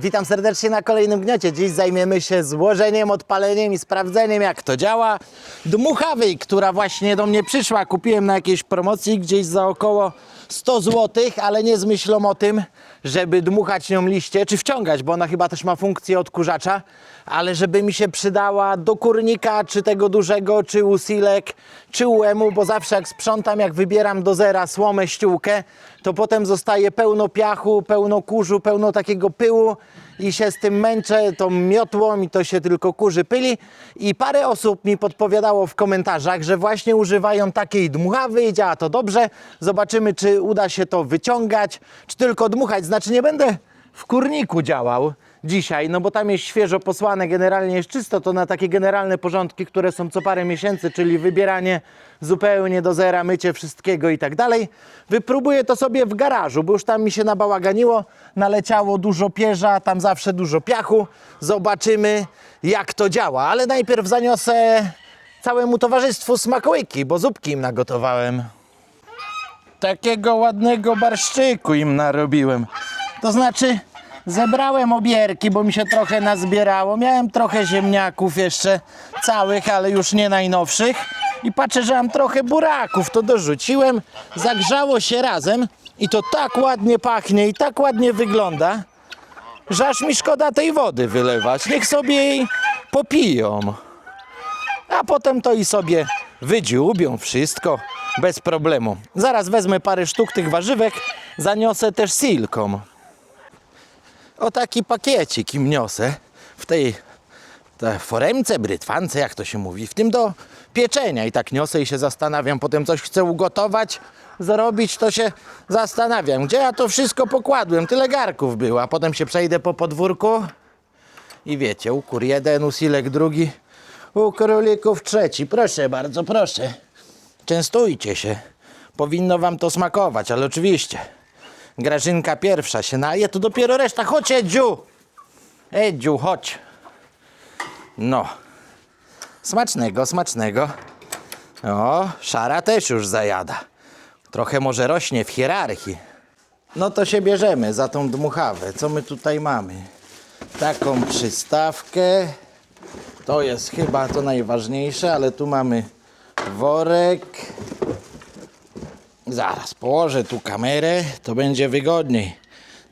Witam serdecznie na kolejnym gniocie. Dziś zajmiemy się złożeniem, odpaleniem i sprawdzeniem, jak to działa. Dmuchawej, która właśnie do mnie przyszła, kupiłem na jakiejś promocji gdzieś za około 100 zł, ale nie z myślą o tym, żeby dmuchać nią liście, czy wciągać, bo ona chyba też ma funkcję odkurzacza, ale żeby mi się przydała do kurnika, czy tego dużego, czy usilek, czy uemu, bo zawsze jak sprzątam, jak wybieram do zera słomę, ściółkę, to potem zostaje pełno piachu, pełno kurzu, pełno takiego pyłu i się z tym męczę tą miotłą i to się tylko kurzy pyli i parę osób mi podpowiadało w komentarzach, że właśnie używają takiej dmuchawy i działa to dobrze. Zobaczymy, czy uda się to wyciągać, czy tylko dmuchać. Znaczy nie będę w kurniku działał dzisiaj, no bo tam jest świeżo posłane, generalnie jest czysto, to na takie generalne porządki, które są co parę miesięcy, czyli wybieranie zupełnie do zera, mycie wszystkiego i tak dalej. Wypróbuję to sobie w garażu, bo już tam mi się nabałaganiło, naleciało dużo pierza, tam zawsze dużo piachu. Zobaczymy jak to działa, ale najpierw zaniosę całemu towarzystwu smakołyki, bo zupki im nagotowałem. Takiego ładnego barszczyku im narobiłem. To znaczy, zebrałem obierki, bo mi się trochę nazbierało. Miałem trochę ziemniaków jeszcze całych, ale już nie najnowszych. I patrzę, że mam trochę buraków. To dorzuciłem, zagrzało się razem i to tak ładnie pachnie i tak ładnie wygląda, że aż mi szkoda tej wody wylewać. Niech sobie jej popiją. A potem to i sobie wydziubią wszystko bez problemu. Zaraz wezmę parę sztuk tych warzywek, zaniosę też silką. O taki pakiecik im niosę w tej te foremce, brytwance, jak to się mówi, w tym do pieczenia. I tak niosę i się zastanawiam, potem coś chcę ugotować, zrobić, to się zastanawiam, gdzie ja to wszystko pokładłem. Tyle garków było, a potem się przejdę po podwórku i wiecie, u kur jeden, u silek drugi, u królików trzeci. Proszę bardzo, proszę. Częstujcie się. Powinno wam to smakować, ale oczywiście. Grażynka pierwsza się naje, to dopiero reszta. Chodź, Edziu! Edziu, chodź. No. Smacznego, smacznego. O, szara też już zajada. Trochę może rośnie w hierarchii. No to się bierzemy za tą dmuchawę. Co my tutaj mamy? Taką przystawkę. To jest chyba to najważniejsze, ale tu mamy worek. Zaraz położę tu kamerę, to będzie wygodniej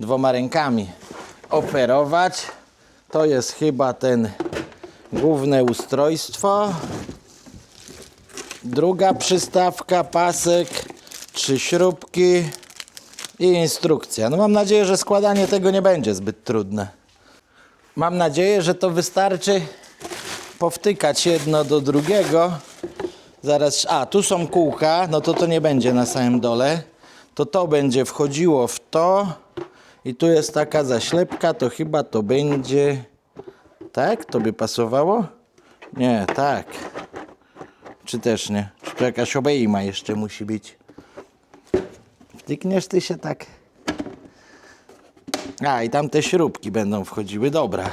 dwoma rękami operować. To jest chyba ten główne ustrojstwo. Druga przystawka, pasek, trzy śrubki i instrukcja. No mam nadzieję, że składanie tego nie będzie zbyt trudne. Mam nadzieję, że to wystarczy powtykać jedno do drugiego. Zaraz, a tu są kółka, no to to nie będzie na samym dole. To to będzie wchodziło w to i tu jest taka zaślepka, to chyba to będzie... Tak? To by pasowało? Nie, tak. Czy też nie? Czy tu jakaś obejma jeszcze musi być? Wtykniesz ty się tak? A, i tam te śrubki będą wchodziły, dobra.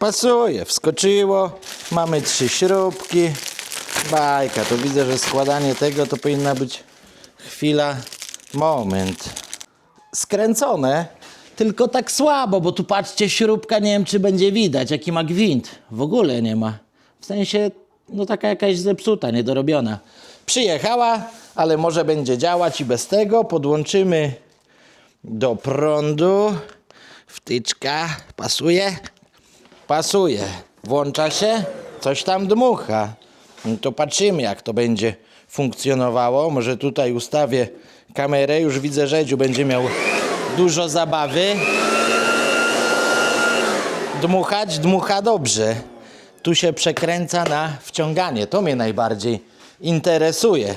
Pasuje, wskoczyło, mamy trzy śrubki. Bajka, to widzę, że składanie tego to powinna być chwila, moment. Skręcone, tylko tak słabo, bo tu patrzcie, śrubka, nie wiem czy będzie widać, jaki ma gwint. W ogóle nie ma. W sensie, no taka jakaś zepsuta, niedorobiona. Przyjechała, ale może będzie działać i bez tego. Podłączymy do prądu. Wtyczka, pasuje? Pasuje. Włącza się, coś tam dmucha. No to patrzymy, jak to będzie funkcjonowało. Może tutaj ustawię kamerę. Już widzę, że Edziu będzie miał dużo zabawy. Dmuchać, dmucha dobrze. Tu się przekręca na wciąganie. To mnie najbardziej interesuje.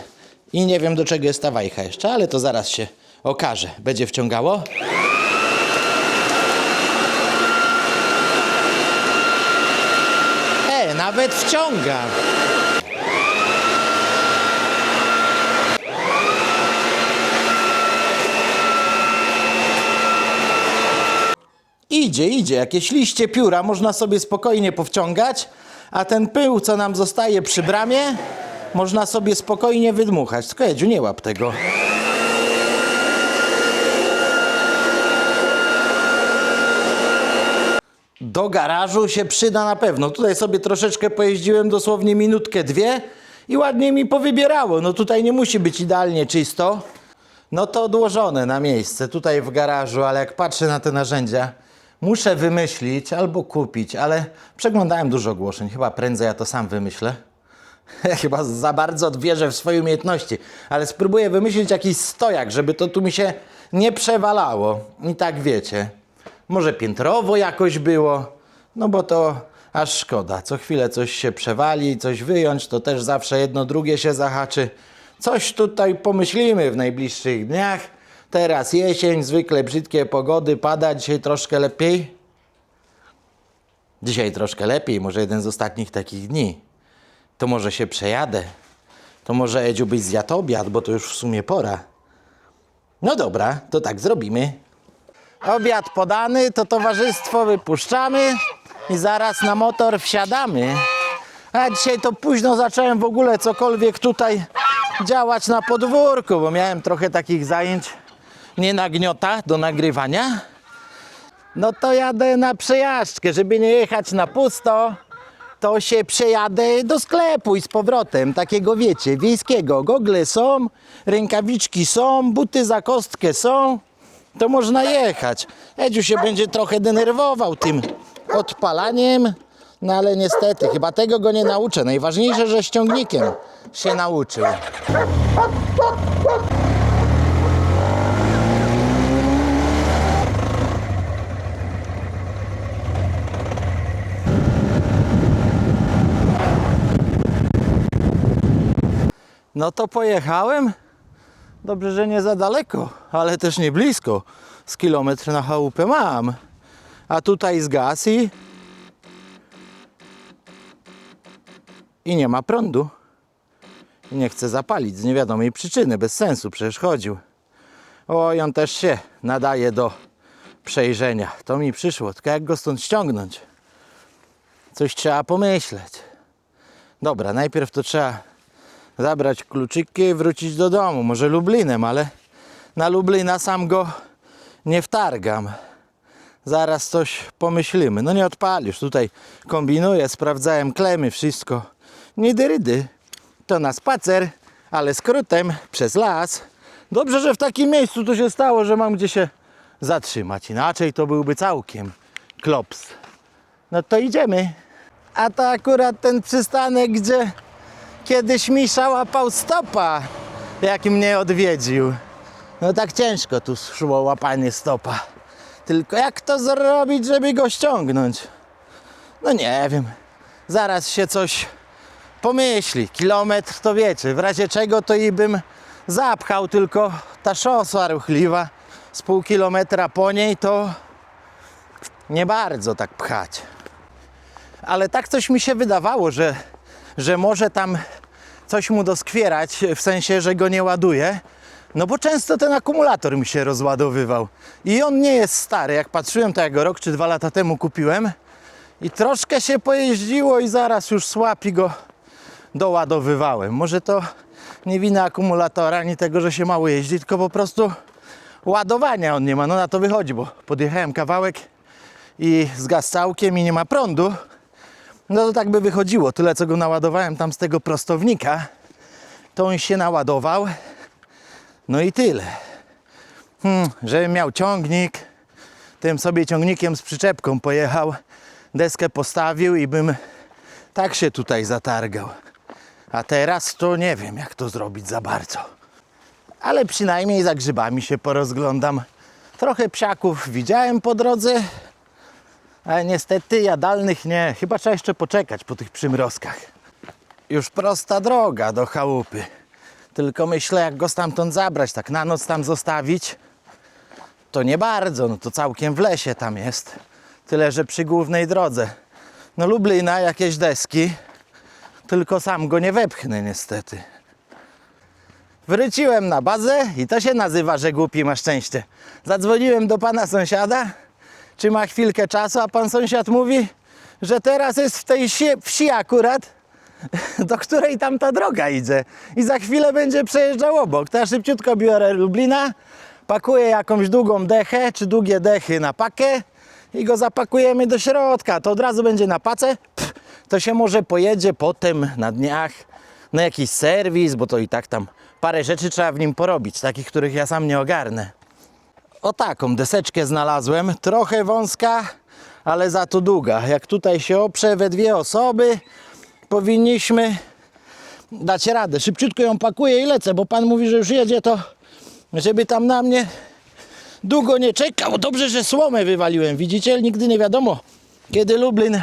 I nie wiem, do czego jest ta wajcha jeszcze, ale to zaraz się okaże. Będzie wciągało? Nawet wciąga. Idzie, idzie. Jakieś liście pióra można sobie spokojnie powciągać, a ten pył, co nam zostaje przy bramie, można sobie spokojnie wydmuchać. Tylko Edziu, nie łap tego. Do garażu się przyda na pewno. Tutaj sobie troszeczkę pojeździłem, dosłownie minutkę, dwie i ładnie mi powybierało. No tutaj nie musi być idealnie czysto. No to odłożone na miejsce, tutaj w garażu, ale jak patrzę na te narzędzia, muszę wymyślić albo kupić, ale przeglądałem dużo ogłoszeń, chyba prędzej ja to sam wymyślę. Chyba za bardzo wierzę w swoje umiejętności, ale spróbuję wymyślić jakiś stojak, żeby to tu mi się nie przewalało. I tak wiecie, może piętrowo jakoś było, no bo to aż szkoda. Co chwilę coś się przewali, coś wyjąć, to też zawsze jedno drugie się zahaczy. Coś tutaj pomyślimy w najbliższych dniach. Teraz jesień, zwykle brzydkie pogody, pada dzisiaj troszkę lepiej. Dzisiaj troszkę lepiej, może jeden z ostatnich takich dni. To może się przejadę. To może Edziu byś zjadł obiad, bo to już w sumie pora. No dobra, to tak zrobimy. Obiad podany, to towarzystwo wypuszczamy i zaraz na motor wsiadamy. A dzisiaj to późno zacząłem w ogóle cokolwiek tutaj działać na podwórku, bo miałem trochę takich zajęć nie nagniota do nagrywania. No to jadę na przejażdżkę, żeby nie jechać na pusto. To się przejadę do sklepu i z powrotem, takiego wiecie, wiejskiego. Gogle są, rękawiczki są, buty za kostkę są, to można jechać. Edziu się będzie trochę denerwował tym odpalaniem, no ale niestety, chyba tego go nie nauczę. Najważniejsze, że ściągnikiem się nauczył. No to pojechałem. Dobrze, że nie za daleko, ale też nie blisko. Z kilometr na chałupę mam. A tutaj zgas i... I nie ma prądu. I nie chce zapalić z niewiadomej przyczyny, bez sensu, przecież chodził. Oj, on też się nadaje do przejrzenia. To mi przyszło, tylko jak go stąd ściągnąć? Coś trzeba pomyśleć. Dobra, najpierw to trzeba zabrać kluczyki i wrócić do domu. Może Lublinem, ale na Lublina sam go nie wtargam. Zaraz coś pomyślimy. No nie odpalisz. Tutaj kombinuję, sprawdzałem klemy, wszystko. Nie dyrydy. To na spacer, ale skrótem przez las. Dobrze, że w takim miejscu to się stało, że mam gdzie się zatrzymać. Inaczej to byłby całkiem klops. No to idziemy. A to akurat ten przystanek, gdzie kiedyś Misza łapał stopa, jak mnie odwiedził. No tak ciężko tu szło łapanie stopa. Tylko jak to zrobić, żeby go ściągnąć? No nie wiem. Zaraz się coś pomyśli. Kilometr to wiecie, w razie czego to i bym zapchał, tylko ta szosa ruchliwa z pół kilometra po niej to nie bardzo tak pchać. Ale tak coś mi się wydawało, że, że może tam coś mu doskwierać, w sensie, że go nie ładuje. No bo często ten akumulator mi się rozładowywał. I on nie jest stary. Jak patrzyłem, to ja go rok czy dwa lata temu kupiłem. I troszkę się pojeździło i zaraz już słapi go doładowywałem. Może to nie wina akumulatora, ani tego, że się mało jeździ, tylko po prostu ładowania on nie ma. No na to wychodzi, bo podjechałem kawałek i zgasł całkiem i nie ma prądu. No to tak by wychodziło. Tyle, co go naładowałem tam z tego prostownika, to on się naładował. No i tyle. Hmm, żebym miał ciągnik, tym sobie ciągnikiem z przyczepką pojechał, deskę postawił i bym tak się tutaj zatargał. A teraz to nie wiem, jak to zrobić za bardzo. Ale przynajmniej za grzybami się porozglądam. Trochę psiaków widziałem po drodze, ale niestety jadalnych nie. Chyba trzeba jeszcze poczekać po tych przymrozkach. Już prosta droga do chałupy. Tylko myślę, jak go stamtąd zabrać, tak na noc tam zostawić, to nie bardzo, no to całkiem w lesie tam jest. Tyle, że przy głównej drodze. No Lublina, jakieś deski, tylko sam go nie wepchnę niestety. Wróciłem na bazę i to się nazywa, że głupi ma szczęście. Zadzwoniłem do pana sąsiada, czy ma chwilkę czasu, a pan sąsiad mówi, że teraz jest w tej wsi, akurat, do której tam ta droga idzie. I za chwilę będzie przejeżdżał obok. To ja szybciutko biorę Lublina, pakuję jakąś długą dechę, czy długie dechy na pakę i go zapakujemy do środka. To od razu będzie na pacę. Pff, to się może pojedzie potem na dniach na jakiś serwis, bo to i tak tam parę rzeczy trzeba w nim porobić, takich, których ja sam nie ogarnę. O taką deseczkę znalazłem, trochę wąska, ale za to długa. Jak tutaj się oprze we dwie osoby, powinniśmy dać radę. Szybciutko ją pakuję i lecę, bo pan mówi, że już jedzie, to żeby tam na mnie długo nie czekał. Dobrze, że słomę wywaliłem. Widzicie, nigdy nie wiadomo, kiedy Lublin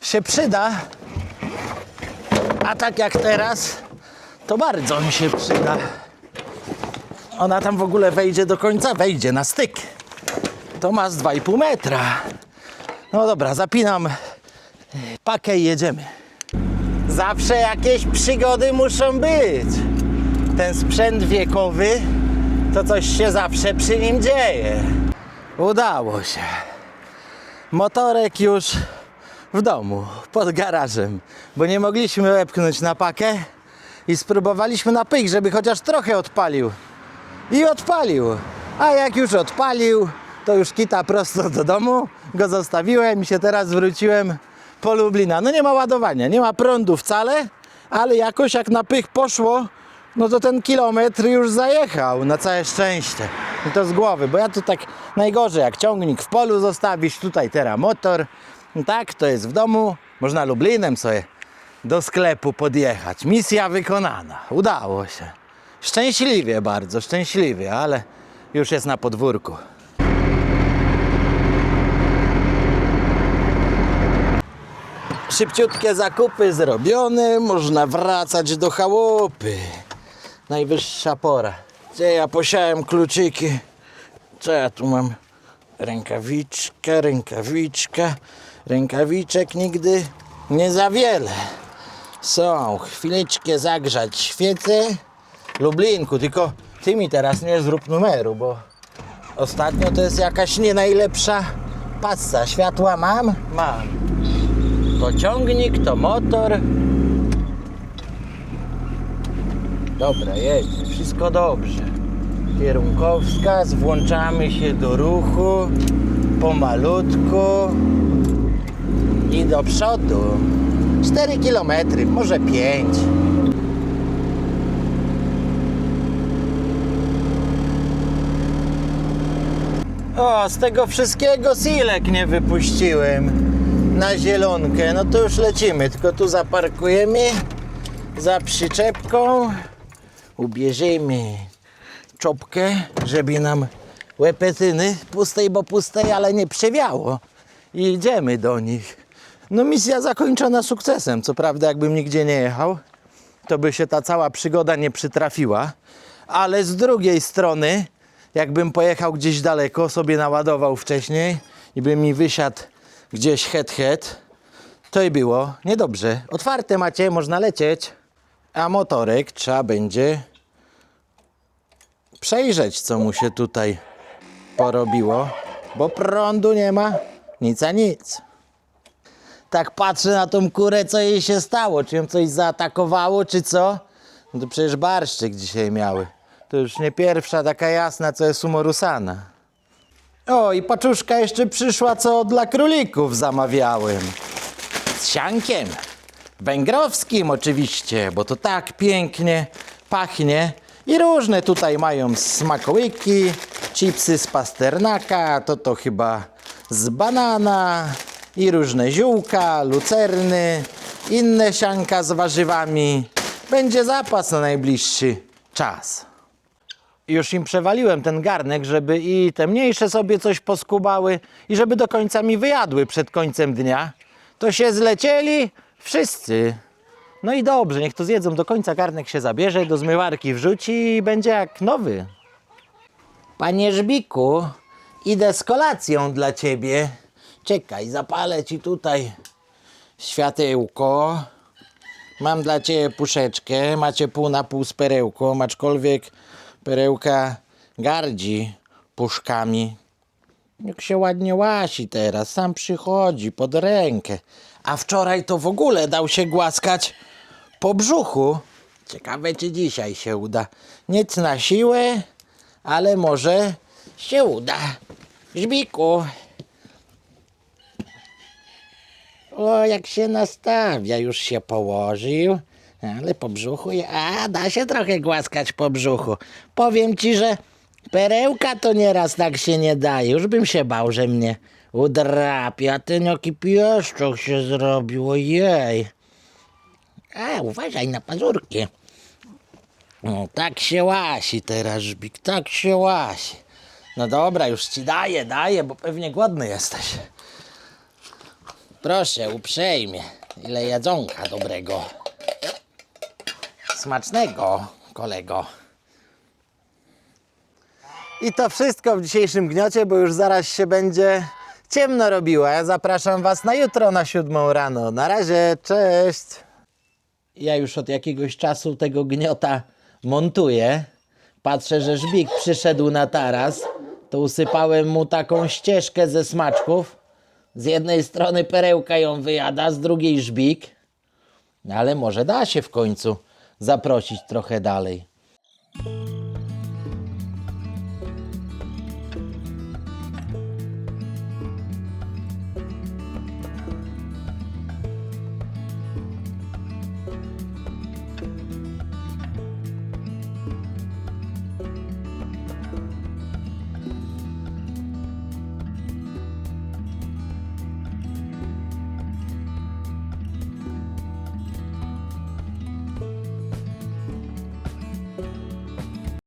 się przyda. A tak jak teraz, to bardzo mi się przyda. Ona tam w ogóle wejdzie do końca, wejdzie na styk. To ma z 2,5 metra. No dobra, zapinam pakę i jedziemy. Zawsze jakieś przygody muszą być. Ten sprzęt wiekowy, to coś się zawsze przy nim dzieje. Udało się. Motorek już w domu, pod garażem, bo nie mogliśmy wepchnąć na pakę i spróbowaliśmy na żeby chociaż trochę odpalił. I odpalił. A jak już odpalił, to już kita prosto do domu, go zostawiłem i się teraz wróciłem po Lublina. No nie ma ładowania, nie ma prądu wcale, ale jakoś jak na pych poszło, no to ten kilometr już zajechał, na całe szczęście. I to z głowy, bo ja tu tak najgorzej, jak ciągnik w polu zostawisz, tutaj teraz motor, tak, to jest w domu, można Lublinem sobie do sklepu podjechać. Misja wykonana, udało się. Szczęśliwie bardzo, szczęśliwie, ale już jest na podwórku. Szybciutkie zakupy zrobione, można wracać do chałupy. Najwyższa pora. Gdzie ja posiałem kluczyki? Co ja tu mam? Rękawiczka, rękawiczka. Rękawiczek nigdy nie za wiele. Są, chwileczkę zagrzać świecę. Lublinku, tylko ty mi teraz nie zrób numeru, bo ostatnio to jest jakaś nie najlepsza pasa. Światła mam? Mam. To ciągnik, to motor. Dobra, jedzie. Wszystko dobrze. Kierunkowskaz, włączamy się do ruchu. Pomalutku. I do przodu. 4 km, może 5. O, z tego wszystkiego silek nie wypuściłem na zielonkę. No to już lecimy, tylko tu zaparkujemy za przyczepką. Ubierzemy czopkę, żeby nam łepetyny pustej, bo pustej, ale nie przewiało. I idziemy do nich. No misja zakończona sukcesem. Co prawda, jakbym nigdzie nie jechał, to by się ta cała przygoda nie przytrafiła. Ale z drugiej strony, jakbym pojechał gdzieś daleko, sobie naładował wcześniej i by mi wysiadł gdzieś het het, to i było niedobrze. Otwarte macie, można lecieć, a motorek trzeba będzie przejrzeć, co mu się tutaj porobiło, bo prądu nie ma, nic a nic. Tak patrzę na tą kurę, co jej się stało, czy ją coś zaatakowało, czy co? No to przecież barszczyk dzisiaj miały. To już nie pierwsza taka jasna, co jest umorusana. O, i paczuszka jeszcze przyszła, co dla królików zamawiałem. Z siankiem. Węgrowskim oczywiście, bo to tak pięknie pachnie. I różne tutaj mają smakołyki, chipsy z pasternaka, to to chyba z banana i różne ziółka, lucerny, inne sianka z warzywami. Będzie zapas na najbliższy czas. Już im przewaliłem ten garnek, żeby i te mniejsze sobie coś poskubały i żeby do końca mi wyjadły przed końcem dnia. To się zlecieli wszyscy. No i dobrze, niech to zjedzą do końca, garnek się zabierze, do zmywarki wrzuci i będzie jak nowy. Panie Żbiku, idę z kolacją dla ciebie. Czekaj, zapalę ci tutaj światełko. Mam dla ciebie puszeczkę, macie pół na pół z perełką, aczkolwiek perełka gardzi puszkami. Jak się ładnie łasi teraz, sam przychodzi pod rękę. A wczoraj to w ogóle dał się głaskać po brzuchu. Ciekawe, czy dzisiaj się uda. Nic na siłę, ale może się uda. Żbiku, O, jak się nastawia, już się położył. Ale po brzuchu, a da się trochę głaskać po brzuchu. Powiem ci, że perełka to nieraz tak się nie daje. Już bym się bał, że mnie udrapie, a ten jaki pieszczok się zrobił, ojej. A, uważaj na pazurki. No, tak się łasi teraz, Żbik, tak się łasi. No dobra, już ci daję, daję, bo pewnie głodny jesteś. Proszę, uprzejmie. Ile jedzonka dobrego. Smacznego, kolego. I to wszystko w dzisiejszym gniocie, bo już zaraz się będzie ciemno robiło. Ja zapraszam Was na jutro na siódmą rano. Na razie, cześć. Ja już od jakiegoś czasu tego gniota montuję. Patrzę, że Żbik przyszedł na taras. To usypałem mu taką ścieżkę ze smaczków. Z jednej strony perełka ją wyjada, z drugiej Żbik. No Ale może da się w końcu zaprosić trochę dalej.